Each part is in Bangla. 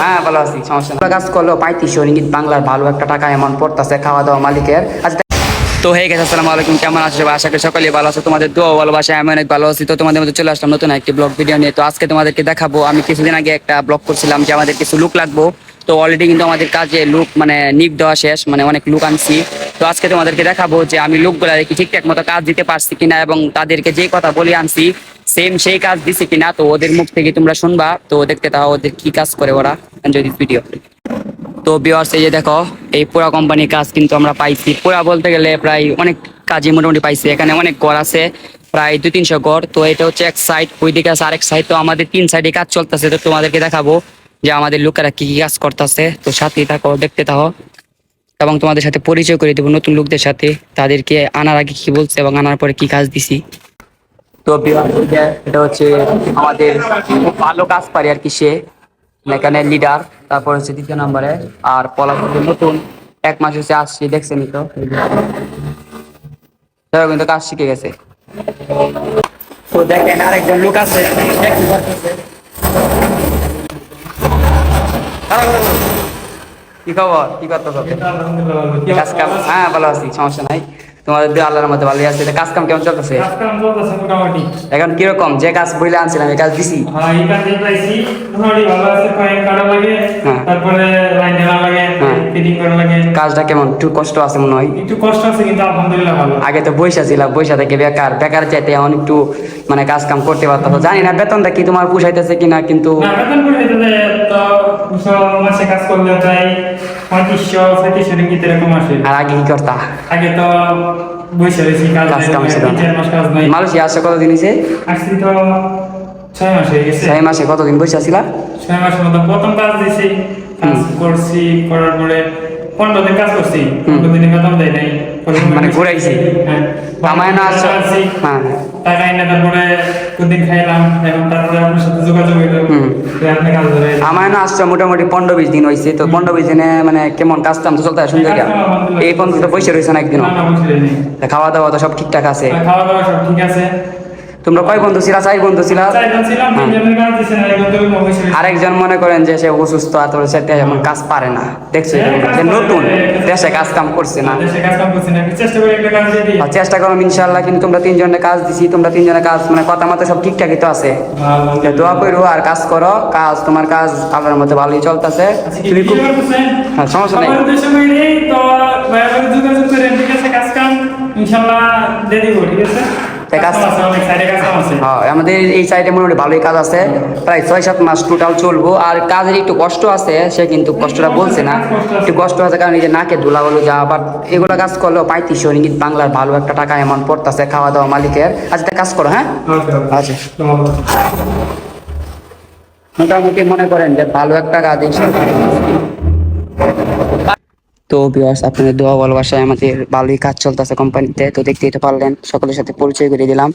হ্যাঁ তো হয়ে গেছে আসসালামু আলাইকুম, কেমন আছো? আশা করি ভালো আছো। তোমাদের দোয়া আমি অনেক ভালো আছি। তো তোমাদের মধ্যে চলে আসলাম নতুন একটি ব্লগ ভিডিও নিয়ে। তো আজকে তোমাদেরকে দেখাবো, আমি কিছুদিন আগে একটা ব্লগ করছিলাম যে আমাদের কিছু লুক লাগবো। তো অলরেডি কিন্তু আমাদের কাজে লুক মানে নিক দেওয়া শেষ মানে অনেক লুক আনছি। তো আজকে তোমাদেরকে দেখাবো যে আমি লুকগুলা ঠিকঠাক মতো কাজ দিতে পারছি কিনা এবং তাদেরকে যে কথা বলে আনছি সেম সেই কাজ দিছে কিনা তো ওদের মুখ থেকে তোমরা শুনবা। তো দেখতে তাও ওদের কি কাজ করে ওরা। যদি ভিডিও তো বিওয়ার্স এই যে দেখো, এই পুরা কোম্পানির কাজ কিন্তু আমরা পাইছি। পুরা বলতে গেলে প্রায় অনেক কাজই মোটামুটি পাইছি। এখানে অনেক ঘর আছে, প্রায় দুই তিনশো ঘর। তো এটা হচ্ছে এক সাইড ওই দিকে আছে আরেক সাইড তো আমাদের তিন সাইডে কাজ চলতেছে। তো তোমাদেরকে দেখাবো যে আমাদের লোকেরা কি কি কাজ করতেছে। তো সাথেই থাকো, দেখতে থাকো। এবং তোমাদের সাথে পরিচয় করে দেবো নতুন লোকদের সাথে। তাদেরকে আনার আগে কি বলছে এবং আনার পরে কি কাজ দিছি। তো এটা- হচ্ছে আমাদের খুব ভালো কাজ পারি আর কি সে। এখানে লিডার তারপর হচ্ছে দ্বিতীয় নম্বরে। আর পলাশপুরের নতুন এক মাস হচ্ছে আসছি দেখছেনই তো? কিন্তু কাজ শিখে গেছে। তো দেখেন আরেকজন লোক আছে কি খবর? কি কাম হ্যাঁ ভালো আছি সমস্যা নাই। তোমাদের দিয়ে আল্লাহর মধ্যে ভালোই আছে। কাজ কাম কেমন চলতেছে? মোটামুটি। এখন কীরকম? যে কাজ বইলে আনছিলাম এই কাজ দিছি? হ্যাঁ এই কাজে পাইছি। মোটামুটি ভালো আছে কয়েক কাটা লাগে হ্যাঁ। তারপরে লাইন দেওয়া লাগে হ্যাঁ। ফিটিং করা লাগে। কাজটা কেমন? একটু কষ্ট আছে মনে হয়? একটু কষ্ট আছে কিন্তু আলহামদুলিল্লাহ ভালো। আগে তো বৈশা ছিলাম বৈশা থেকে বেকার। বেকার চাইতে এখন একটু মানে কাজ কাম করতে পারতাম। জানি না বেতনটা কি তোমার পুষাইতেছে কিনা কিন্তু না বেতন দেয় তো দুশো মাসে কাজ করলে প্রায় পঁয়ত্রিশশো পঁয়ত্রিশশো রিঙ্গিত এরকম আসে। আর আগে কি করতা? আগে তো বসে রয়েছি কাজ কাম ছিল নাই। মালয়েশিয়া আসছে কতদিন হয়েছে আসছি তো ছয় মাস হয়ে গেছে। ছয় মাসে কতদিন বৈশা ছিলা ছয় মাসের মতো প্রথম কাজ দিয়েছি। কাজ করছি করার পরে পনেরো দিন কাজ করছি। পনেরো দিনে বেতন দেয় নাই। মানে ঘুরাইছি। হ্যাঁ। আমায় না আসছো হ্যাঁ টাকা এনে তারপরে দুদিন খাইলাম এখন তারপরে আপনার সাথে যোগাযোগ হইল। হুম। যে আপনি কাজ ধরে আমার না আসছে মোটামুটি পনেরো বিশ দিন হয়েছে তো পনেরো বিশ দিনে মানে কেমন কাজ কাম তো চলতে সুন্দর এই পর্যন্ত তো পয়সা রয়েছে না একদিনও খাওয়া দাওয়া তো সব ঠিকঠাক আছে? খাওয়া দাওয়া সব ঠিক আছে। তোমরা কয় বন্ধু ছিলা? চাই বন্ধু ছিলা। আরেকজন মনে করেন যে সে অসুস্থ আর তোর সাথে এমন কাজ পারে না। দেখছ হ্যাঁ, যে নতুন দেশে কাজ কাম করছে না। চেষ্টা করে ইনশাল্লাহ কিন্তু তোমরা তিনজনের কাজ দিছি তোমরা তিনজনের কাজ মানে কথা মতো সব ঠিকঠাকই তো আছে। দোয়া করো আর কাজ করো কাজ তোমার কাজ আল্লাহর মধ্যে ভালোই চলতেছে। আচ্ছা, তুমি খুব হ্যাঁ, সমস্যা নেই। ইনশাল্লাহ দিয়ে দিব ঠিক আছে? কাজ- হ্যাঁ আমাদের এই সাইডে মোটামুটি ভালোই কাজ আছে। প্রায় ছয় সাত মাস টোটাল চলবো। আর কাজের একটু কষ্ট আছে সে কিন্তু কষ্টটা বলছে না। একটু কষ্ট আছে কারণ এই যে নাকে ধুলা হলো যা আবার এগুলো কাজ করলেও পঁয়ত্রিশশো রিঙ্গিত বাংলার ভালো একটা টাকা এমন পড়তেছে খাওয়া দাওয়া মালিকের। আচ্ছা কাজ করো হ্যাঁ? ওকে ওকে আচ্ছা। মোটামুটি মনে করেন যে ভালো একটা কাজ তো বিয়ার্স আপনাদের দোয়া ভালোবাসায় আমাদের ভালোই কাজ চলতেছে কোম্পানিতে তো দেখতে এটা পারলেন, সকলের সাথে পরিচয় করে দিলাম।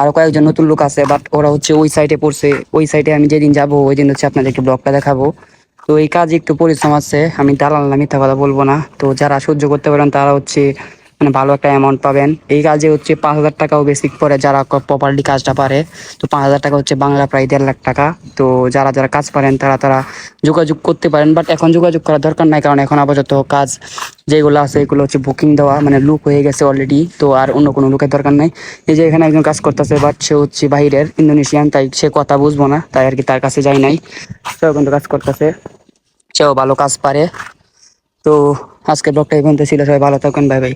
আরও কয়েকজন নতুন লোক আছে বাট ওরা হচ্ছে ওই সাইডে পড়ছে। ওই সাইডে আমি যেদিন যাব ওই দিন হচ্ছে আপনাদেরকে ব্লগটা দেখাবো। তো এই কাজে একটু পরিশ্রম আছে, আমি দালাল না, মিথ্যা কথা বলব না। তো যারা সহ্য করতে পারেন, তারা হচ্ছে মানে ভালো একটা অ্যামাউন্ট পাবেন। এই কাজে হচ্ছে পাঁচ হাজার টাকাও বেসিক পরে যারা প্রপারলি কাজটা পারে, তো পাঁচ হাজার টাকা হচ্ছে বাংলা প্রায় দেড় লাখ টাকা। তো যারা যারা কাজ পারেন, তারা তারা যোগাযোগ করতে পারেন। বাট এখন যোগাযোগ করার দরকার নাই, কারণ এখন আপাতত কাজ যেগুলো আছে, এগুলো হচ্ছে বুকিং দেওয়া মানে লুক হয়ে গেছে অলরেডি তো আর অন্য কোনো লুকের দরকার নাই। এই যে এখানে একজন কাজ করতেছে বাট সে হচ্ছে বাইরের ইন্দোনেশিয়ান, তাই সে কথা বুঝব না, তাই আর কি তার কাছে যাই নাই। সেও কিন্তু কাজ করতেছে, সেও ভালো কাজ পারে। তো আজকে ব্লগটা এই পর্যন্ত ছিল, সবাই ভালো থাকবেন বাই বাই